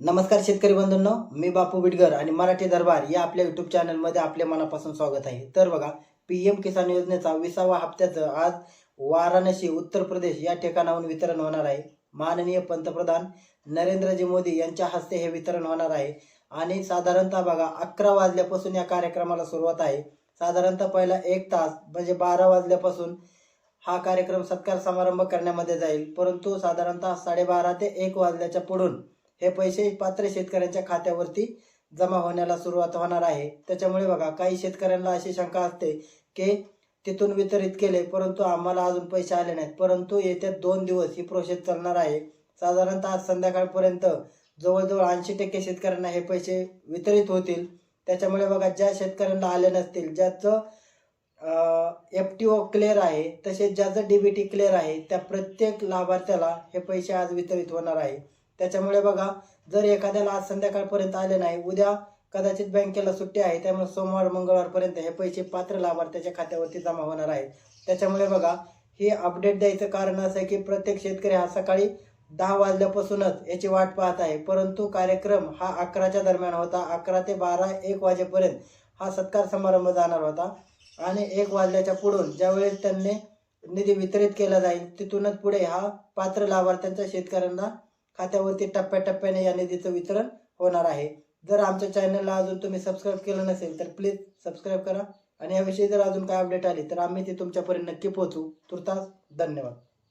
नमस्कार शेतकरी बंधूंनो मी बापू बिडगर आणि मराठी दरबार या आपल्या युट्यूब चॅनलमध्ये आपल्या मनापासून स्वागत आहे. तर बघा पी एम किसान योजनेचा विसावा हप्त्याचं आज वाराणसी उत्तर प्रदेश या ठिकाणाहून वितरण होणार आहे. माननीय पंतप्रधान नरेंद्रजी मोदी यांच्या हस्ते हे वितरण होणार आहे. आणि साधारणतः बघा अकरा वाजल्यापासून या कार्यक्रमाला सुरुवात आहे. साधारणतः पहिला एक तास म्हणजे बारा वाजल्यापासून हा कार्यक्रम सत्कार समारंभ करण्यामध्ये जाईल. परंतु साधारणतः साडेबारा ते एक वाजल्याच्या पुढून हे पैसे पात्र शेतकऱ्यांच्या खात्यावरती जमा होण्याला सुरुवात होणार आहे. त्याच्यामुळे बघा काही शेतकऱ्यांना अशी शंका असते की तिथून वितरित केले परंतु आम्हाला अजून पैसे आले नाहीत. परंतु येत्या दोन दिवस ही प्रोसेस चालणार आहे. साधारणतः आज संध्याकाळपर्यंत जवळजवळ ऐंशी टक्के शेतकऱ्यांना हे पैसे वितरित होतील. त्याच्यामुळे बघा ज्या शेतकऱ्यांना आले नसतील ज्याचं एफ टी ओ क्लिअर आहे तसेच ज्याचं डी बी टी क्लिअर आहे त्या प्रत्येक लाभार्थ्याला हे पैसे आज वितरित होणार आहे. त्याच्यामुळे बघा जर एखाद्याला आज संध्याकाळपर्यंत आले नाही उद्या कदाचित बँकेला सुट्टी आहे त्यामुळे सोमवार मंगळवारपर्यंत हे पैसे पात्र लाभार्थ्याच्या खात्यावरती जमा होणार आहेत. त्याच्यामुळे बघा हे अपडेट द्यायचं कारण असं आहे की प्रत्येक शेतकरी हा सकाळी दहा वाजल्यापासूनच याची वाट पाहत आहे. परंतु कार्यक्रम हा अकराच्या दरम्यान होता. अकरा ते बारा एक वाजेपर्यंत हा सत्कार समारंभ जाणार होता. आणि एक वाजल्याच्या पुढून ज्यावेळेस त्यांनी निधी वितरित केला जाईल तिथूनच पुढे हा पात्र लाभार्थ्यांचा शेतकऱ्यांना खात्यावरती टप्प्याटप्प्याने या निधीचं वितरण होणार आहे. जर आमच्या चॅनलला अजून तुम्ही सबस्क्राईब केलं नसेल तर प्लीज सबस्क्राईब करा. आणि याविषयी जर अजून काय अपडेट आली तर आम्ही ते तुमच्यापर्यंत नक्की पोहोचू. तुर्तास धन्यवाद.